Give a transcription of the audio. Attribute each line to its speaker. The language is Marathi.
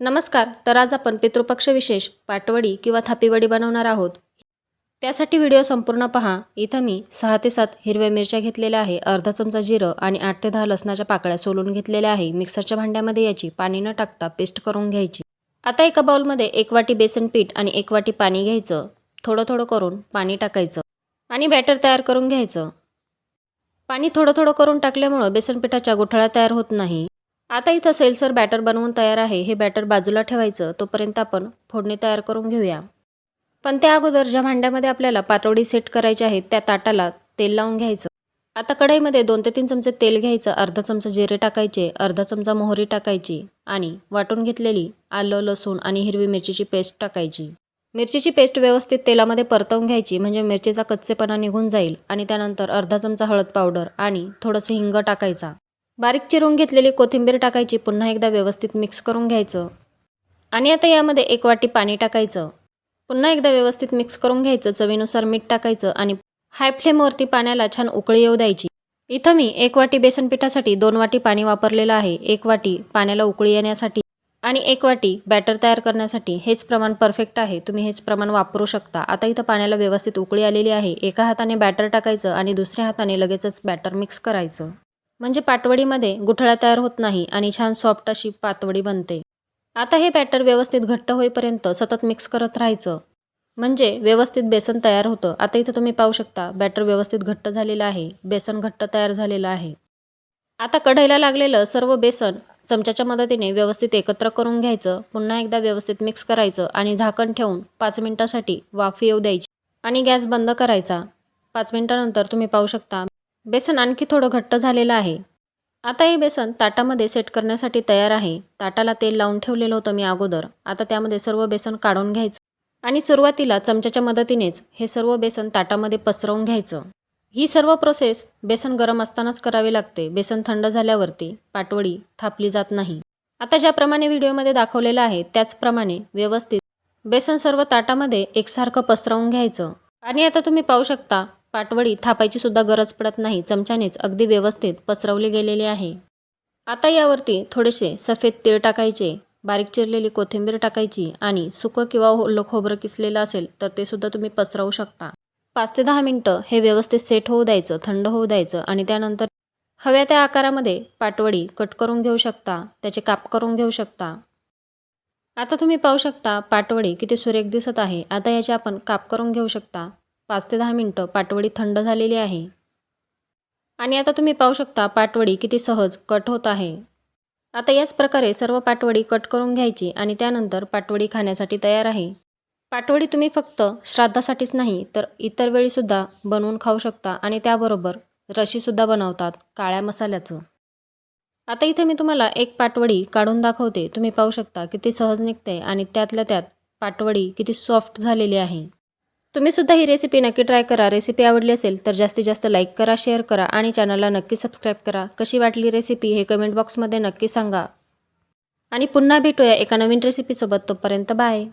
Speaker 1: नमस्कार तर आज आपण पितृपक्ष विशेष पाटवडी किंवा थापीवडी बनवणार आहोत. त्यासाठी व्हिडिओ संपूर्ण पहा. इथं मी सहा ते सात हिरव्या मिरच्या घेतलेल्या आहे अर्धा चमचा जिरं आणि आठ ते दहा लसणाच्या पाकळ्या सोलून घेतलेल्या आहे. मिक्सरच्या भांड्यामध्ये याची पाणी न टाकता पेस्ट करून घ्यायची. आता एका बाउलमध्ये एक वाटी बेसन पीठ आणि एक वाटी पाणी घ्यायचं. थोडं थोडं करून पाणी टाकायचं आणि बॅटर तयार करून घ्यायचं. पाणी थोडं थोडं करून टाकल्यामुळं बेसन पिठाच्या गुठळ्या तयार होत नाही. आता इथं सेलसर बॅटर बनवून तयार आहे. हे बॅटर बाजूला ठेवायचं. तोपर्यंत आपण फोडणी तयार करून घेऊया. पण त्या अगोदर ज्या भांड्यामध्ये आपल्याला पातोडी सेट करायची आहे त्या ताटाला तेल लावून घ्यायचं. आता कढईमध्ये दोन ते तीन चमचे तेल घ्यायचं. अर्धा चमचा जिरे टाकायचे. अर्धा चमचा मोहरी टाकायची आणि वाटून घेतलेली आलं लसूण आणि हिरवी मिरचीची पेस्ट टाकायची. मिरचीची पेस्ट व्यवस्थित तेलामध्ये परतवून घ्यायची. म्हणजे मिरचीचा कच्चेपणा निघून जाईल आणि त्यानंतर अर्धा चमचा हळद पावडर आणि थोडंसं हिंग टाकायचा. बारीक चिरून घेतलेली कोथिंबीर टाकायची पुन्हा एकदा व्यवस्थित मिक्स करून घ्यायचं. आणि आता यामध्ये एक वाटी पाणी टाकायचं. पुन्हा एकदा व्यवस्थित मिक्स करून घ्यायचं चवीनुसार मीठ टाकायचं आणि हाय फ्लेमवरती पाण्याला छान उकळी येऊ द्यायची. इथं मी एक वाटी बेसन पिठासाठी दोन वाटी पाणी वापरलेलं आहे. एक वाटी पाण्याला उकळी येण्यासाठी आणि एक वाटी बॅटर तयार करण्यासाठी. हेच प्रमाण परफेक्ट आहे. तुम्ही हेच प्रमाण वापरू शकता. आता इथं पाण्याला व्यवस्थित उकळी आलेली आहे. एका हाताने बॅटर टाकायचं आणि दुसऱ्या हाताने लगेचच बॅटर मिक्स करायचं. म्हणजे पाटवडीमध्ये गुठळ्या तयार होत नाही आणि छान सॉफ्ट अशी पातवडी बनते. आता हे बॅटर व्यवस्थित घट्ट होईपर्यंत सतत मिक्स करत राहायचं. म्हणजे व्यवस्थित बेसन तयार होतं. आता इथं तुम्ही पाहू शकता बॅटर व्यवस्थित घट्ट झालेलं आहे. बेसन घट्ट तयार झालेलं आहे. आता कढईला लागलेलं सर्व बेसन चमच्याच्या मदतीने व्यवस्थित एकत्र करून घ्यायचं. पुन्हा एकदा व्यवस्थित मिक्स करायचं आणि झाकण ठेवून पाच मिनिटासाठी वाफ येऊ द्यायची आणि गॅस बंद करायचा. पाच मिनटानंतर तुम्ही पाहू शकता बेसन आणखी थोडं घट्ट झालेलं आहे. आता हे बेसन ताटामध्ये सेट करण्यासाठी तयार आहे. ताटाला तेल लावून ठेवलेलं होतं मी अगोदर. आता त्यामध्ये सर्व बेसन काढून घ्यायचं. आणि सुरुवातीला चमच्याच्या मदतीनेच हे सर्व बेसन ताटामध्ये पसरवून घ्यायचं. ही सर्व प्रोसेस बेसन गरम असतानाच करावी लागते. बेसन थंड झाल्यावरती पाटवडी थापली जात नाही. आता ज्याप्रमाणे व्हिडिओमध्ये दाखवलेलं आहे त्याचप्रमाणे व्यवस्थित बेसन सर्व ताटामध्ये एकसारखं पसरवून घ्यायचं. आणि आता तुम्ही पाहू शकता पाटवडी थापायची सुद्धा गरज पडत नाही चमच्यानेच अगदी व्यवस्थित पसरवली गेलेली आहे. आता यावरती थोडेसे सफेद तीळ टाकायचे बारीक चिरलेली कोथिंबीर टाकायची आणि सुकं किंवा हो-, ओलं खोबरं किसलेलं असेल तर ते सुद्धा तुम्ही पसरवू शकता. पाच ते दहा मिनटं हे व्यवस्थित सेट होऊ द्यायचं थंड होऊ द्यायचं आणि त्यानंतर हव्या त्या आकारामध्ये पाटवडी कट करून घेऊ शकता त्याचे काप करून घेऊ शकता. आता तुम्ही पाहू शकता पाटवडी किती सुरेख दिसत आहे आता याचे आपण काप करून घेऊ शकता. पाच ते दहा मिनटं पाटवडी थंड झालेली आहे. आणि आता तुम्ही पाहू शकता पाटवडी किती सहज कट होत आहे. आता याच प्रकारे सर्व पाटवडी कट करून घ्यायची आणि त्यानंतर पाटवडी खाण्यासाठी तयार आहे. पाटवडी तुम्ही फक्त श्राद्धासाठीच नाही तर इतर वेळीसुद्धा बनवून खाऊ शकता आणि त्याबरोबर रशीसुद्धा बनवतात काळ्या मसाल्याचं. आता इथे मी तुम्हाला एक पाटवडी काढून दाखवते. तुम्ही पाहू शकता किती सहज निघते आणि त्यातल्या त्यात पाटवडी किती सॉफ्ट झालेली आहे. तुम्ही सुद्धा ही रेसिपी नक्की ट्राय करा. रेसिपी आवडली असेल तर जास्तीत जास्त लाईक करा शेअर करा आणि चॅनलला नक्की सबस्क्राईब करा. कशी वाटली रेसिपी हे कमेंट बॉक्समध्ये नक्की सांगा. आणि पुन्हा भेटूया एका नवीन रेसिपीसोबत तोपर्यंत बाय